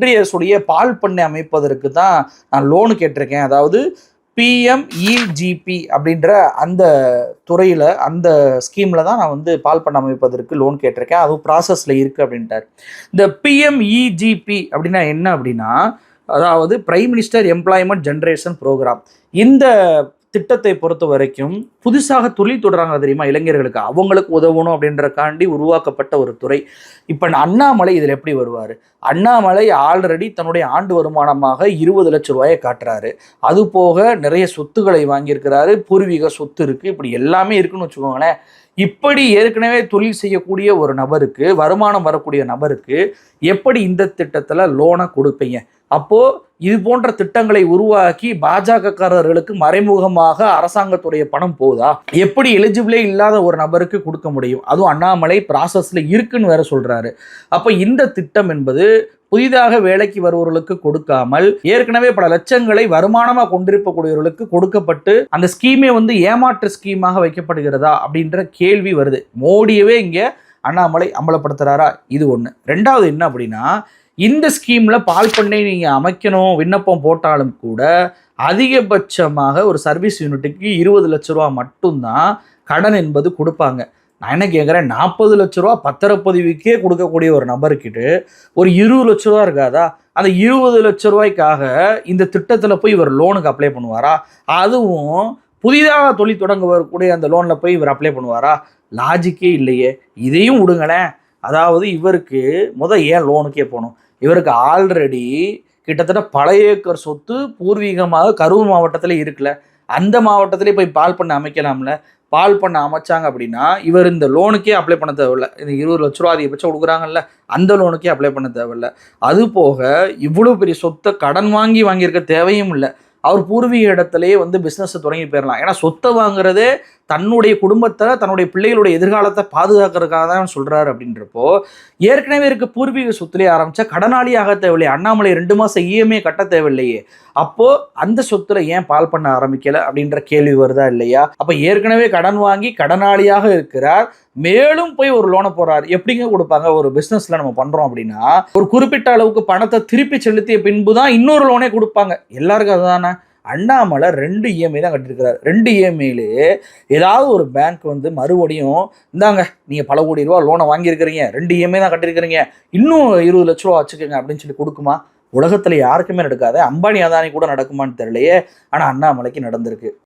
ஒன்றியசுடைய பால் பண்ணை அமைப்பதற்கு தான் நான் லோனு கேட்டிருக்கேன். அதாவது பிஎம்இஜிபி அப்படின்ற அந்த துறையில் அந்த ஸ்கீமில் தான் நான் வந்து பால் பண்ண அமைப்பதற்கு லோன் கேட்டிருக்கேன். அதுவும் ப்ராசஸில் இருக்குது அப்படின்ட்டார். இந்த பிஎம்இஜிபி அப்படின்னா என்ன அப்படின்னா அதாவது prime minister employment generation programme இந்த திட்டத்தை பொறுத்த வரைக்கும் புதுசாக தொழில் தொடராங்க தெரியுமா இளைஞர்களுக்கு? அவங்களுக்கு உதவணும் அப்படின்றக்காண்டி உருவாக்கப்பட்ட ஒரு துறை. இப்போ அண்ணாமலை இதில் எப்படி வருவார்? அண்ணாமலை ஆல்ரெடி தன்னுடைய ஆண்டு வருமானமாக இருபது லட்ச ரூபாயை காட்டுறாரு. அது போக நிறைய சொத்துக்களை வாங்கியிருக்கிறாரு. பூர்வீக சொத்து இருக்குது இப்படி எல்லாமே இருக்குன்னு வச்சுக்கோங்களேன். இப்படி ஏற்கனவே தொழில் செய்யக்கூடிய ஒரு நபருக்கு வருமானம் வரக்கூடிய நபருக்கு எப்படி இந்த திட்டத்தில் லோனை கொடுப்பீங்க? அப்போது இது போன்ற திட்டங்களை உருவாக்கி பாஜகக்காரர்களுக்கு மறைமுகமாக அரசாங்கத்துடைய பணம் போதா? எப்படி எலிஜிபிளே இல்லாத ஒரு நபருக்கு கொடுக்க முடியும்? அதுவும் அண்ணாமலை ப்ராசஸில் இருக்குன்னு வேற சொல்கிறாரு அப்போ இந்த திட்டம் என்பது புதிதாக வேலைக்கு வருபவர்களுக்கு கொடுக்காமல் ஏற்கனவே பல லட்சங்களை வருமானமாக கொண்டிருக்கக்கூடியவர்களுக்கு கொடுக்கப்பட்டு அந்த ஸ்கீமே வந்து ஏமாற்று ஸ்கீமாக வைக்கப்படுகிறதா அப்படின்ற கேள்வி வருது. மோடியவே இங்கே அண்ணாமலை அம்பலப்படுத்துறாரா? இது ஒன்று ரெண்டாவது என்ன அப்படின்னா இந்த ஸ்கீமில் பால் பண்ணை நீங்கள் அமைக்கணும் விண்ணப்பம் போட்டாலும் கூட அதிகபட்சமாக ஒரு சர்வீஸ் யூனிட்டுக்கு இருபது லட்ச ரூபா மட்டும்தான் கடன் என்பது கொடுப்பாங்க. நான் என்ன கேட்குறேன் நாற்பது லட்ச ரூபா பத்திரப்பதிவுக்கே கொடுக்கக்கூடிய ஒரு நபர்கிட்ட ஒரு இருபது லட்ச ரூபா இருக்காதா? அந்த இருபது லட்ச ரூபாய்க்காக இந்த திட்டத்தில் போய் இவர் லோனுக்கு அப்ளை பண்ணுவாரா? அதுவும் புதிதாக தொழில் தொடங்க வரக்கூடிய அந்த லோனில் போய் இவர் அப்ளை பண்ணுவாரா? லாஜிக்கே இல்லையே. இதையும் விடுங்களேன். அதாவது இவருக்கு முத ஏன் லோனுக்கே போகணும்? இவருக்கு ஆல்ரெடி கிட்டத்தட்ட பழைய ஏக்கர் சொத்து பூர்வீகமாக கரூர் மாவட்டத்தில் இருக்குல்ல. அந்த மாவட்டத்திலே போய் பால் பண்ண அமைக்கலாம்ல. பால் பண்ண அமைச்சாங்க அப்படின்னா இவர் இந்த லோனுக்கே அப்ளை பண்ண தேவையில்ல. இந்த இருபது லட்ச ரூபா அதிகபட்சம் கொடுக்குறாங்கல்ல. அந்த லோனுக்கே அப்ளை பண்ண தேவையில்ல. அது போக இவ்வளோ பெரிய சொத்தை கடன் வாங்கி வாங்கியிருக்க தேவையும் இல்லை. அவர் பூர்வீக இடத்துலையே வந்து பிஸ்னஸை தொடங்கி போயிடலாம் ஏன்னா சொத்தை வாங்குறதே தன்னுடைய குடும்பத்தை தன்னுடைய பிள்ளைகளுடைய எதிர்காலத்தை பாதுகாக்கிறதுக்காக தான் சொல்கிறாரு அப்படின்றப்போ ஏற்கனவே இருக்க பூர்வீக சொத்துலேயே ஆரம்பித்தா கடனாளியாக தேவையில்லையே அண்ணாமலை ரெண்டு மாதம் இஎம்ஐ கட்ட தேவையில்லையே. அப்போது அந்த சொத்துல ஏன் பால் பண்ண ஆரம்பிக்கலை அப்படின்ற கேள்வி வருதா இல்லையா? அப்போ ஏற்கனவே கடன் வாங்கி கடனாளியாக இருக்கிறார் மேலும் போய் ஒரு லோனை போறாரு எப்படிங்க கொடுப்பாங்க? ஒரு பிஸ்னஸில் நம்ம பண்றோம் அப்படின்னா ஒரு குறிப்பிட்ட அளவுக்கு பணத்தை திருப்பி செலுத்திய பின்பு தான் இன்னொரு லோனே கொடுப்பாங்க. எல்லாருக்கும் அதுதானே? அண்ணாமலை ரெண்டு இஎம்ஐ தான் கட்டியிருக்கிறார். ரெண்டு இஎம்ஐலே ஏதாவது ஒரு பேங்க் வந்து மறுபடியும் இந்தாங்க நீங்கள் பல கோடி ரூபா லோனை வாங்கியிருக்கிறீங்க ரெண்டு இஎம்ஐ தான் கட்டியிருக்கிறீங்க இன்னும் இருபது லட்ச ரூபா வச்சுக்கோங்க அப்படின்னு சொல்லி கொடுக்குமா? உலகத்தில் யாருக்குமே நடக்காது. அம்பானி அதானி கூட நடக்குமான்னு தெரியலையே. ஆனால் அண்ணாமலைக்கு நடந்திருக்கு.